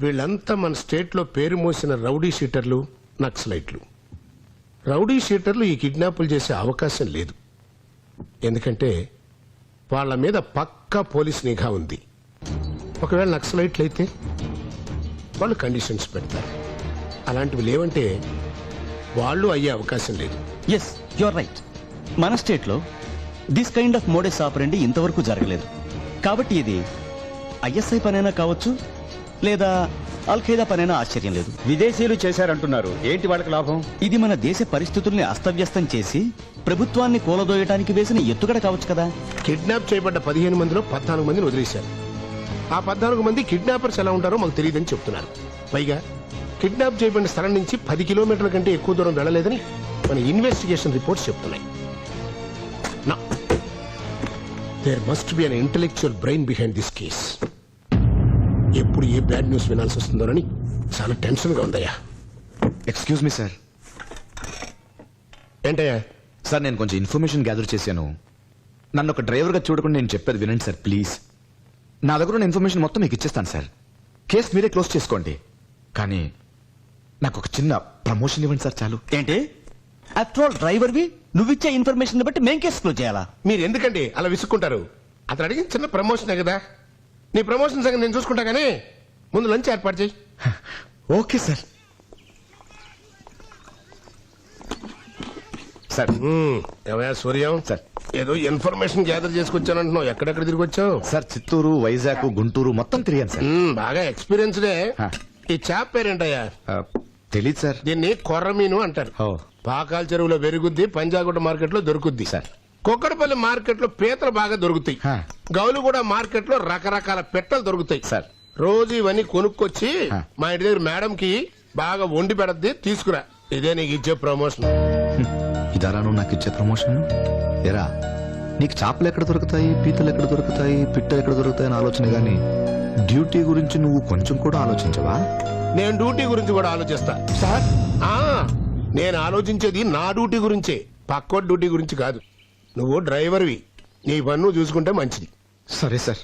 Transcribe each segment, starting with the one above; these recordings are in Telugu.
వీళ్ళంతా మన స్టేట్లో పేరు మోసిన రౌడీ షీటర్లు నక్సలైట్లు. రౌడీ షీటర్లు ఈ కిడ్నాపులు చేసే అవకాశం లేదు. ఎందుకంటే వాళ్ళ మీద పక్కా పోలీస్ నిఘా ఉంది. ఒకవేళ నక్సలైట్లు అయితే వాళ్ళు కండిషన్స్ పెడతారు. అలాంటివి లేవంటే వాళ్ళు అయ్యే అవకాశం లేదు. ఎస్ యువర్ రైట్ మన స్టేట్లో this kind of modus operandi ఇంతవరకు జరగలేదు. కాబట్టి ఇది ఐఎస్ఐ పనైనా కావచ్చు లేదా అల్ఖైదా పనైనా ఆశ్చర్యం లేదు. విదేశీయులు చేశారంటున్నారు. ఏంటి వాళ్ళకి లాభం? ఇది మన దేశ పరిస్థితుల్ని అస్తవ్యస్తం చేసి ప్రభుత్వాన్ని కూలదోయటానికి వేసిన ఎత్తుగడ కావచ్చు కదా. కిడ్నాప్ చేయబడ్డ పదిహేను మందిలో పద్నాలుగు మందిని వదిలేశారు. ఆ పద్నాలుగు మంది కిడ్నాపర్స్ ఎలా ఉంటారో మాకు తెలియదని చెప్తున్నారు. పైగా కిడ్నాప్ చేయబడిన స్థలం నుంచి పది కిలోమీటర్ల కంటే ఎక్కువ దూరం వెళ్ళలేదని మన ఇన్వెస్టిగేషన్ రిపోర్ట్స్ చెప్తున్నాయి. There must be an intellectual brain behind this case ఎప్పుడు ఏ బ్యాడ్ న్యూస్ వినాల్సి వస్తుందోనని చాలా టెన్షన్గా ఉందయ్యా. ఎక్స్క్యూజ్ మీ సార్ ఏంటయ్యా? సార్ నేను కొంచెం ఇన్ఫర్మేషన్ గ్యాదర్ చేశాను. నన్ను ఒక డ్రైవర్గా చూడకుండా నేను చెప్పేది వినండి సార్ ప్లీజ్. నా దగ్గర ఉన్న ఇన్ఫర్మేషన్ మొత్తం మీకు ఇచ్చేస్తాను సార్. కేసు మీరే క్లోజ్ చేసుకోండి. కానీ నాకు ఒక చిన్న ప్రమోషన్ ఇవ్వండి సార్ చాలు. ఏంటి? ఆఫ్టర్ ఆల్ డ్రైవర్ వి నువ్విచ్చే ఇన్ఫర్మేషన్ బట్టి మేం కేసు క్లోజ్ చేయాలా? మీరు ఎందుకండి అలా విసుక్కుంటారు. అతను అడిగిన చిన్న ప్రమోషనే కదా. నీ ప్రమోషన్ సంగతి నేను చూసుకుంటా కానీ ముందు లంచ్ ఏర్పాటు చేయి. Okay sir. Sir. Suryam? Sir. ఏదో ఇన్ఫర్మేషన్ గ్యాదర్ చేసుకొచ్చానంటున్నావు. ఎక్కడెక్కడ తిరిగి వచ్చావు సార్ చిత్తూరు వైజాగ్ గుంటూరు మొత్తం తిరిగాను సార్. మ్మ్, బాగా ఎక్స్పీరియన్స్డే. ఈ చాప్ పేరేంటయ్యా? తెలీదు సార్. దీన్ని కొర్రమీను అంటారు. ఓ. పాకాల చెరువులో పెరుగుద్ది పంజాగుట్ట మార్కెట్లో దొరుకుద్ది. సార్. కుక్కడపల్లి మార్కెట్లో పీతలు బాగా దొరుకుతాయి. గౌలుగూడ మార్కెట్లో రకరకాల పెట్టలు దొరుకుతాయి. సార్. రోజు ఇవన్నీ కొనుక్కొచ్చి. మా ఇంటి దగ్గర మేడం కి బాగా వండి పెడద్ది తీసుకురా. ఇదే నీకు ఇచ్చే ప్రమోషన్ ఇదారా నువ్వు నాకు ఇచ్చే ప్రమోషన్ ఎరా నీకు చేపలు ఎక్కడ దొరుకుతాయి పీతలు ఎక్కడ దొరుకుతాయి పిట్టలు ఎక్కడ దొరుకుతాయి అని ఆలోచన గాని డ్యూటీ గురించి నువ్వు కొంచెం కూడా ఆలోచించవా? నేను డ్యూటీ గురించి కూడా ఆలోచిస్తా. సార్. ఆ నేను ఆలోచించేది నా డ్యూటీ గురించే. పక్కోటి డ్యూటీ గురించి కాదు. నువ్వు డ్రైవర్వి. నీ పన్ను చూసుకుంటే మంచిది. సరే సార్.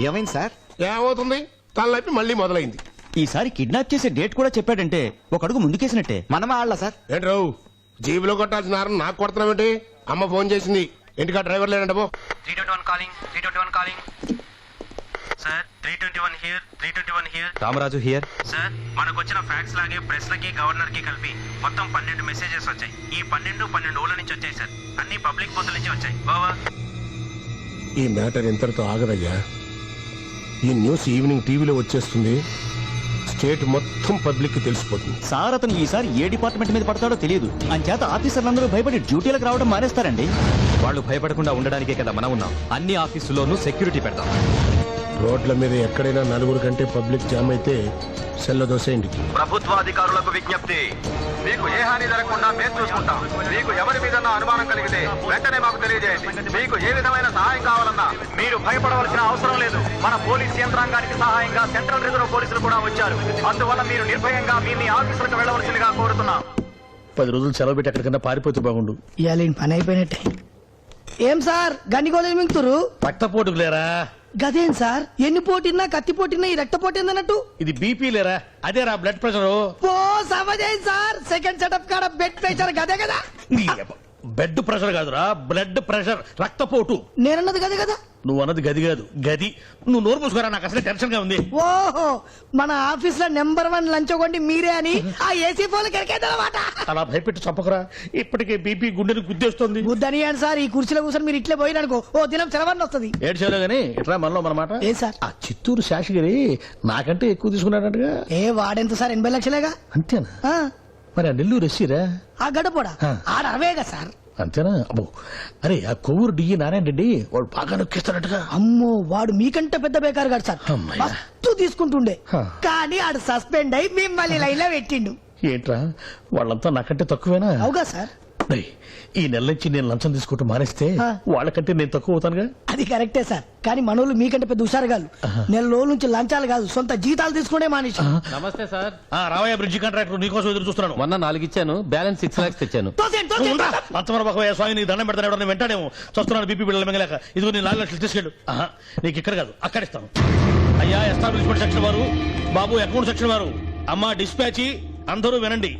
ఏమైంది సార్? ఏమవుతుంది? తలనొప్పి మళ్ళీ మొదలైంది. ఈసారి కిడ్నాప్ చేసే డేట్ కూడా చెప్పాడంటే ఒక అడుగు ముందుకేసినట్టే. మనమే ఆడలా సార్? ఏంటి రావు? జీబులో కొట్టాల్సిన హారం నాకు కొడుతున్నావేంటి అమ్మ ఫోన్ చేసింది. ఇంటికా డ్రైవర్ లేడంట పో. Three twenty one calling three twenty one calling. Sir three twenty one here three twenty one here Ramaraju here sir మనకు వచ్చిన ఫ్యాక్స్ లాగే ప్రెస్ లకి గవర్నర్కి కలిపి మొత్తం పన్నెండు మెసేజెస్ వచ్చాయి. ఈ పన్నెండు పన్నెండు ఊళ్ళ నుంచి వచ్చాయి సార్. అన్ని పబ్లిక్ బూతుల నుంచి వచ్చాయి. ఓవర్ ఈ మ్యాటర్ ఇంతటితో ఆగదయ్యా. ఈ న్యూస్ ఈవినింగ్ టీవీలో వచ్చేస్తుంది. స్టేట్ మొత్తం పబ్లిక్కి తెలిసిపోతుంది. సార్ అతను ఈసారి ఏ డిపార్ట్మెంట్ మీద పడతాడో తెలియదు. అంచేత ఆఫీసర్లందరూ భయపడి డ్యూటీలకు రావడం మానేస్తారండి. వాళ్ళు భయపడకుండా ఉండడానికే కదా మనం ఉన్నాం. అన్ని ఆఫీసుల్లోనూ సెక్యూరిటీ పెడతాం. రోడ్ల మీద ఎక్కడైనా నలుగురు కంటే పబ్లిక్ జామ్ అయితే సెల్ల దోసేయండి. ప్రభుత్వాధికారులకు విజ్ఞప్తి. మీకు ఏ హాని జరగకుండా మేము చూసుకుంటాం. మీకు ఎవరి మీద అనుమానం కలిగితే వెంటనే మాకు తెలియజేయండి. మీకు ఏ విధమైన సహాయం కావాలన్నా మీరు భయపడవలసిన అవసరం లేదు. మన పోలీస్ యంత్రాంగానికి సహాయంగా సెంట్రల్ రిజర్వ్ పోలీసులు కూడా వచ్చారు. అందువల్ల మీరు నిర్భయంగా మీ మీ ఆఫీసులకు వెళ్ళవలసిందిగా కోరుతున్నాం. పది రోజులు సెలవు పెట్టి ఎక్కడికన్నా పారిపోతే బాగుండు. ఇవాళ పని అయిపోయినట్టే. ఏం సార్? గండిగోళం మింగుతురు రక్తపోటుకు లేరా గదేం సార్? ఎన్ని పోటీన్నా కత్తి పోటీన్నా ఈ రక్త పోటీ అన్నట్టు ఇది బీపీ లేరా? అదేరా బ్లడ్ ప్రెషర్ ఓ సమజేం సార్? సెకండ్ సెటప్ కాడ బెడ్ ప్రెషర్ గదే కదా? బెడ్ ప్రెషర్ కాదురా బ్లడ్ ప్రెషర్ రక్తపోటు. నేనన్నది కదా కదా? నువ్వు అన్నది గది కాదు గది. నువ్వు నోరు మూసుకోరా నాకు అసలే టెన్షన్గా ఉంది. ఓహో మన ఆఫీస్లో నెంబర్ వన్ లంచగొండి మీరే అని ఆ ఏసీ ఫోన్ కెరకేదన్నమాట అలా భయపెట్టి చంపకురా. ఇప్పటికే బీపీ గుండెని గుద్దేస్తుంది. బుద్ధని అని సార్ ఈ కుర్చీలో కూర్చొని మీరు ఇట్లే పోయిననుకో ఓ దినం సెలవన్న వస్తుంది. ఏడు చేయలే గానీ ఇట్లా మనలో మన మాట? ఏం సార్? ఆ చిత్తూరు శాషగిరి నాకంటే ఎక్కువ తీసుకున్నాడంటగా. ఏ వాడెంత సార్? ఎనభై లక్షలేగా? అంతేనా? మరి ఆ నెల్లూరు ఎస్సీరా? ఆ గడపోడా. ఆడ అరవేగా సార్. అంతేనా? అబ్బో. అరే ఆ కొవ్వూరు డియ్యి నారాయణ రెడ్డి వాడు బాగా నొక్కిస్తాడటగా. అమ్మో వాడు మీకంటే పెద్ద బేకారు గాడు సార్. మస్తు తీసుకుంటుండే. కానీ ఆడు సస్పెండ్ అయి మిమ్మల్ని లైన్లో పెట్టిండు. ఏంట్రా? వాళ్ళంతా నాకంటే తక్కువేనా? అవుగా సార్. ఈ నెల నుంచి నేను లంచం తీసుకుంటూ మానేస్తే. వాళ్ళకంటే నేను తక్కువ అవుతానుగా? అది కరెక్టే సార్. కానీ మనోళ్ళు మీకంటే పెద్ద హుషారుగాలు నెల రోజుల నుంచి లంచాలు కాదు సొంత జీతాలు తీసుకునే మానేసి. నమస్తే సార్. ఆ, రావయ్య బ్రిడ్జి కాంట్రాక్టర్ నీకోసం ఎదురు చూస్తున్నాను. మొన్న నాలుగు ఇచ్చాను బ్యాలెన్స్ సిక్స్ లాక్స్ తెచ్చాను. స్వామి నీకు దండం పెడతాను వెంటాడేమో. చూస్తున్నాను బీపీ బిడ్డలు మింగలేక. ఇదిగో నేను నాలుగు లక్షలు తీసుకెళ్ళు. నీకు ఇక్కడ కాదు అక్కడ ఇస్తాను. అయ్యా ఎస్టాబ్లిష్మెంట్ సెక్షన్ వారు బాబు అకౌంట్ సెక్షన్ వారు. అమ్మా డిస్పాచి అందరూ వినండి.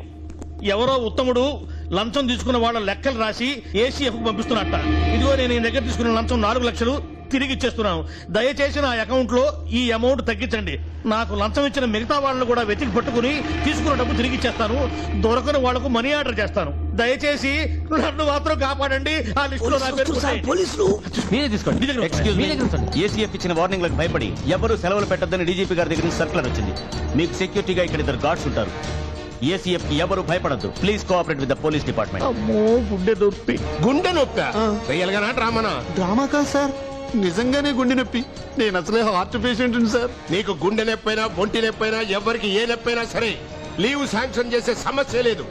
ఎవరో ఉత్తముడు లంచం తీసుకున్న వాళ్ళ లెక్కలు రాసి ఏసీఎఫ్ పంపిస్తున్నట్ట. ఇదిగో నేను ఈ దగ్గర తీసుకున్న లంచం నాలుగు లక్షలు తిరిగి ఇచ్చేస్తున్నాను. దయచేసి నా అకౌంట్లో ఈ అమౌంట్ తగ్గించండి. నాకు లంచం ఇచ్చిన మిగతా వాళ్ళని కూడా వెతికి పట్టుకుని తీసుకున్న డబ్బు తిరిగి ఇచ్చేస్తాను. దొరకని వాళ్ళకు మనీ ఆర్డర్ చేస్తాను. దయచేసి నన్ను మాత్రం కాపాడండి. ఆ లిస్ట్లో నా పేరు. పోలీసులు. మీరే తీసుకోండి. ఎక్స్క్యూజ్ మీ దగ్గర ఉంచండి. ఏసీఎఫ్ ఇచ్చిన వార్నింగ్లకు భయపడి ఎవరు సెలవులు పెట్టొద్దని డీజీపీ గారి దగ్గర నుంచి సర్కులర్ వచ్చింది. మీకు సెక్యూరిటీగా ఇక్కడ ఇద్దరు గార్డ్స్ ఉంటారు. ఏసీఎఫ్కి ఎవరు భయపడద్దు. Please cooperate with the police department అమ్మో గుండె నొప్పి. గుండె నొప్పి? రియల్గానా డ్రామానా? డ్రామా కాదు సార్. నిజంగానే గుండె నొప్పి. నేను అసలే హార్ట్ పేషెంట్ సార్. నీకు గుండె నొప్పైనా బొంటి నొప్పైనా ఎవరికి ఏ నొప్పైనా సరే లీవ్ శాంక్షన్ చేసే సమస్య లేదు.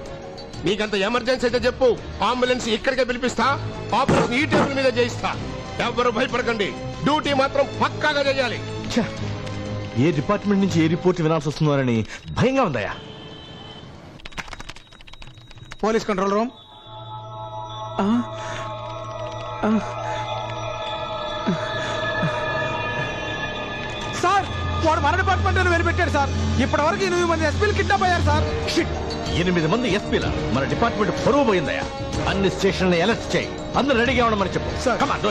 నీకంత ఎమర్జెన్సీ అయితే చెప్పు. అంబులెన్స్ ఇక్కడికే పిలిపిస్తా. ఆపరేషన్ ఈ టేబుల్ మీద చేయిస్తా. ఎవరు భయపడకండి. డ్యూటీ మాత్రం పక్కాగా చేయాలి. ఏ డిపార్ట్మెంట్ నుంచి ఏ రిపోర్ట్ వినాల్సి వస్తుందోనని భయంగా ఉందయ్యా. Police control room. సార్ వాడు మన డిపార్ట్మెంట్ వెళ్ళిపెట్టాడు సార్. ఇప్పటి వరకు ఎనిమిది మంది ఎస్పీలు కిడ్నాప్ అయ్యారు సార్. షిట్. ఎనిమిది మంది ఎస్పీల మన డిపార్ట్మెంట్ పరువు పోయిందయ్యా అన్ని స్టేషన్లు అలర్ట్ చేయి. అందరూ రెడీగా ఉండమని చెప్పు.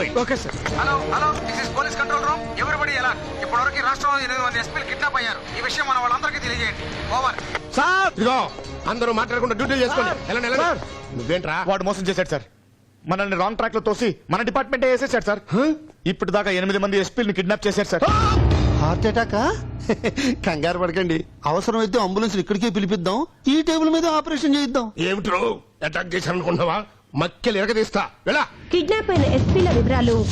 it. Okay sir. Hello hello this is police control room everybody ఎలా? ఇప్పటివరకు రాష్ట్రంలో ఎనిమిది మంది ఎస్పీలు కిడ్నాప్ అయ్యారు. ఈ విషయం మన వాళ్ళందరికీ తెలియజేయండి. Over sir! ఇదిగో అందరూ మాట్లాడకుండా డ్యూటీ చేసుకోండి. సార్. నువ్వేంట్రా? వాడు మోసం చేశాడు సార్. మనల్ని రాంగ్ ట్రాక్లో తోసి మన డిపార్ట్మెంట్ వేసేసాడు సార్. ఇప్పటిదాకా ఎనిమిది మంది ఎస్పీని కిడ్నాప్ చేశారు సార్. హార్ట్ అటాక్ కంగారు పడకండి. అవసరమైతే అంబులెన్స్ ఇక్కడికే పిలిపిద్దాం. ఈ టేబుల్ మీద ఆపరేషన్ చేయిద్దాం. ఏమిట్రో? అటాక్ చేశారనుకున్నావా మక్కెలు ఎరగదీస్తా. వెళ్ళా. కిడ్నాప్ అయిన ఎస్పీల వివరాలు.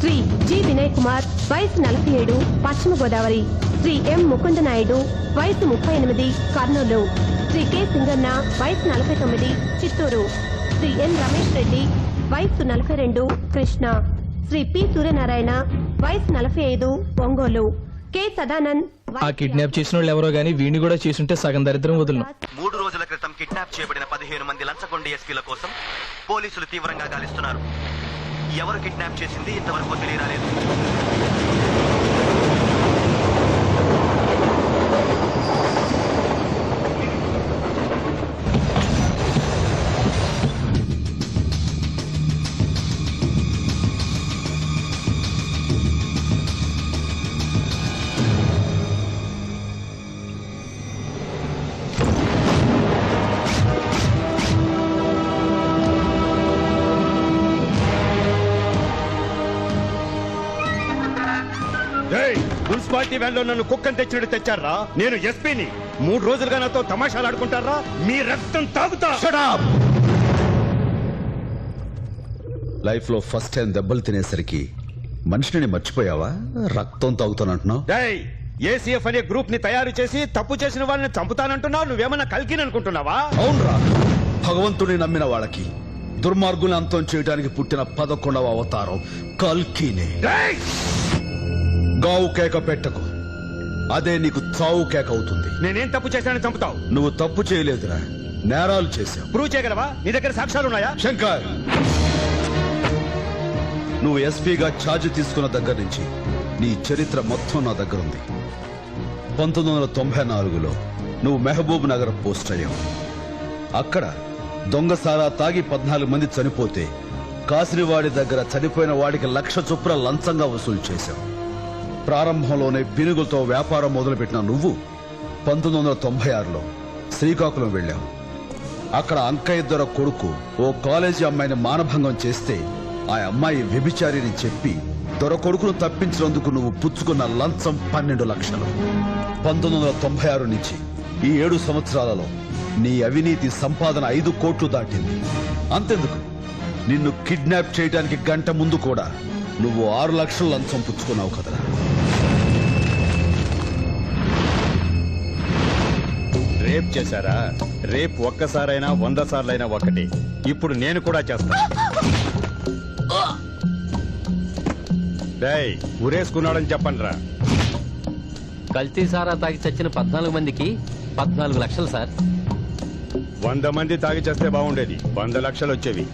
శ్రీ జి వినయ్ కుమార్ వయసు నలభై ఏడు పశ్చిమ గోదావరి. శ్రీ ఎం ముకుంద నాయుడు వయసు ముప్పై ఎనిమిది కర్నూలు. శ్రీ కె సింగన్న వయసు నలభై తొమ్మిది చిత్తూరు. శ్రీ ఎన్ రమేష్ రెడ్డి వయసు నలభై రెండు కృష్ణ. శ్రీ పి సూర్యనారాయణ వయసు నలభై ఐదు ఒంగోలు. కె సదానంద్ ఆ కిడ్నాప్ చేసిన వాళ్ళు ఎవరో గానీ వీడిని కూడా చేసుంటే సగం దరిద్రం వదులను మూడు రోజుల క్రితం కిడ్నాప్ చేయబడిన పదిహేను మంది లంచగొండ ఎస్పీల కోసం పోలీసులు తీవ్రంగా గాలిస్తున్నారు. ఎవరు కిడ్నాప్ చేసింది ఇంతవరకు తెలియరాలేదు. మున్సిపాలిటీ వ్యాన్లో నన్ను కుక్కని తెచ్చినట్టు తెచ్చారా నేను ఎస్పీని. మూడు రోజులుగా నాతో తమాషాలు ఆడుకుంటారా మీ రక్తం తాగుతా. లైఫ్లో ఫస్ట్ టైం దెబ్బలు తినేసరికి మనిషిని మర్చిపోయావా? రక్తం తాగుతానంటున్నావు? డేయ్ ఏసీఎఫ్ అనే గ్రూప్ని తయారు చేసి తప్పు చేసిన వాళ్ళని చంపుతానంటున్నావు? నువ్వేమన్నా కలికిని అనుకుంటున్నావా? అవునరా. భగవంతుని నమ్మిన వాళ్ళకి దుర్మార్గుని అంతం చేయడానికి పుట్టిన పదకొండవ అవతారం కల్కీనే! గావు కేక పెట్టకు. అదే నీకు చావు కేక అవుతుంది. నేనేం తప్పు చేశానని చంపుతావు? నువ్వు తప్పు చేయలేదురా. నేరాలు చేశావు. ప్రూవ్ చేయగలవా? నీ దగ్గర సాక్ష్యాలు ఉన్నాయా? శంకర్! నువ్వు ఎస్పీగా ఛార్జ్ తీసుకున్న దగ్గర నుంచి నీ చరిత్ర మొత్తం నా దగ్గర ఉంది. పంతొమ్మిది వందల తొంభై నాలుగులో నువ్వు మెహబూబ్ నగర్ పోస్ట్ అయ్యావు. అక్కడ దొంగసారా తాగి పద్నాలుగు మంది చనిపోతే కాసినవాడి దగ్గర చనిపోయిన వాడికి లక్ష చొప్పున లంచంగా వసూలు చేశావు. ప్రారంభంలోనే పినుగులతో వ్యాపారం మొదలుపెట్టిన నువ్వు పంతొమ్మిది వందల తొంభై ఆరులో శ్రీకాకుళం వెళ్ళావు. అక్కడ అంకయ్య దొర కొడుకు ఓ కాలేజీ అమ్మాయిని మానభంగం చేస్తే ఆ అమ్మాయి వ్యభిచారిని చెప్పి దొర కొడుకును తప్పించినందుకు నువ్వు పుచ్చుకున్న లంచం పన్నెండు లక్షలు. పంతొమ్మిది వందల తొంభై ఆరు నుంచి ఈ ఏడు సంవత్సరాలలో నీ అవినీతి సంపాదన ఐదు కోట్లు దాటింది. అంతెందుకు? నిన్ను కిడ్నాప్ చేయడానికి గంట ముందు కూడా నువ్వు ఆరు లక్షల లంచం పుచ్చుకున్నావు కదరా. రేప్ చేశారా? రేప్ ఒక్కసారైనా వంద సార్లైనా ఒకటి. ఇప్పుడు నేను కూడా చేస్తా. డేయ్ ఉరేసుకున్నాడని చెప్పండి రా కల్తీ సారా తాగి చచ్చిన పద్నాలుగు మందికి పద్నాలుగు లక్షలు సార్. వంద మంది తాగి చేస్తే బాగుండేది. వంద లక్షలు వచ్చేవి.